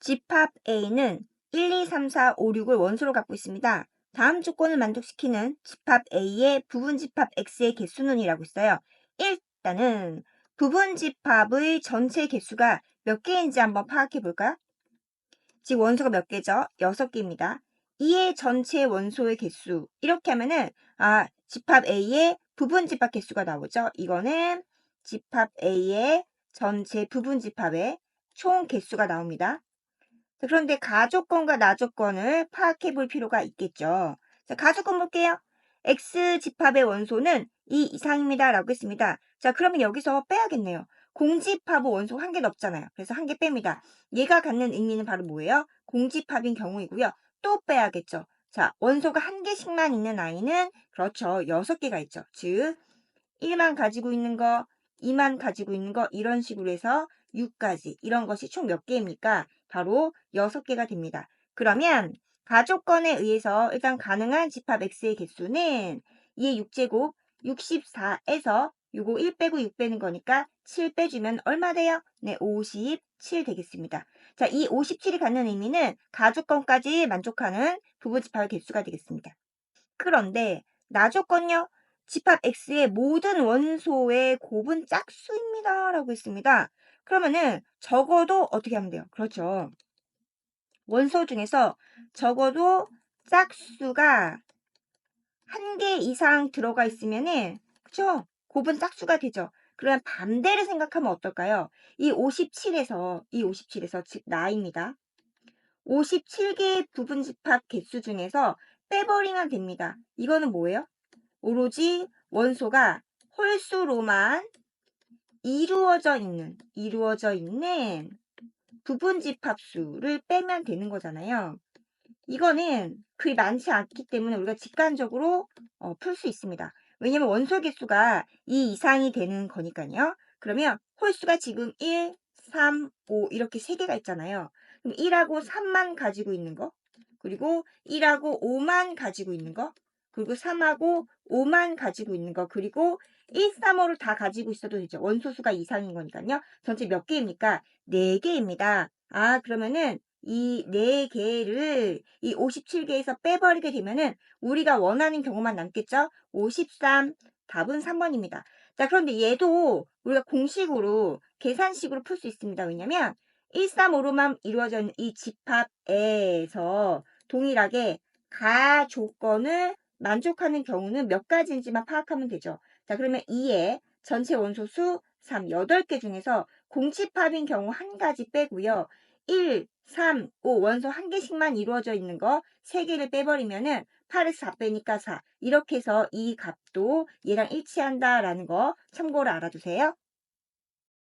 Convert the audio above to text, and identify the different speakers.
Speaker 1: 집합 A는 1, 2, 3, 4, 5, 6을 원소로 갖고 있습니다. 다음 조건을 만족시키는 집합 A의 부분 집합 X의 개수는이라고 있어요. 일단은 부분 집합의 전체 개수가 몇 개인지 한번 파악해 볼까요? 지금 원소가 몇 개죠? 6개입니다. 이의 전체 원소의 개수 이렇게 하면은 아 집합 A의 부분 집합 개수가 나오죠. 이거는 집합 A의 전체 부분 집합의 총 개수가 나옵니다. 자, 그런데 가조건과 나조건을 파악해 볼 필요가 있겠죠. 자, 가조건 볼게요. X 집합의 원소는 2 이상입니다. 라고 했습니다. 자, 그러면 여기서 빼야겠네요. 공집합은 원소 한 개도 없잖아요. 그래서 한 개 뺍니다. 얘가 갖는 의미는 바로 뭐예요? 공집합인 경우이고요. 또 빼야겠죠. 자, 원소가 한 개씩만 있는 아이는 그렇죠. 6개가 있죠. 즉 1만 가지고 있는 거, 2만 가지고 있는 거 이런 식으로 해서 6까지 이런 것이 총 몇 개입니까? 바로 6개가 됩니다. 그러면 가조건에 의해서 일단 가능한 집합 x의 개수는 2의 6제곱 64에서 요거 1 빼고 6 빼는 거니까 7 빼주면 얼마 돼요? 네, 57 되겠습니다. 자, 이 57이 갖는 의미는 가조건까지 만족하는 부분 집합의 개수가 되겠습니다. 그런데 나조건요? 집합 X의 모든 원소의 곱은 짝수입니다. 라고 했습니다. 그러면은 적어도 어떻게 하면 돼요? 그렇죠. 원소 중에서 적어도 짝수가 한 개 이상 들어가 있으면은 그쵸? 곱은 짝수가 되죠. 그러면 반대를 생각하면 어떨까요? 이 57에서 이 57에서 즉 나입니다. 57개의 부분 집합 개수 중에서 빼버리면 됩니다. 이거는 뭐예요? 오로지 원소가 홀수로만 이루어져 있는 이루어져 있는 부분 집합수를 빼면 되는 거잖아요. 이거는 그리 많지 않기 때문에 우리가 직관적으로 어, 풀 수 있습니다. 왜냐면 원소 개수가 2 이상이 되는 거니까요. 그러면 홀수가 지금 1, 3, 5 이렇게 3개가 있잖아요. 그럼 1하고 3만 가지고 있는 거, 그리고 1하고 5만 가지고 있는 거, 그리고 3하고 5만 가지고 있는 거, 그리고 1, 3, 5를 다 가지고 있어도 되죠. 원소수가 이상인 거니까요. 전체 몇 개입니까? 4개입니다. 아, 그러면은 이 4개를 이 57개에서 빼버리게 되면은 우리가 원하는 경우만 남겠죠? 53, 답은 3번입니다. 자, 그런데 얘도 우리가 공식으로 계산식으로 풀 수 있습니다. 왜냐면 1, 3, 5로만 이루어져 있는 이 집합에서 동일하게 가 조건을 만족하는 경우는 몇 가지인지만 파악하면 되죠. 자, 그러면 2의 전체 원소수 3, 8개 중에서 공집합인 경우 한 가지 빼고요. 1, 3, 5 원소 한 개씩만 이루어져 있는 거 3개를 빼버리면은 8에서 4 빼니까 4. 이렇게 해서 이 값도 얘랑 일치한다라는 거 참고로 알아두세요.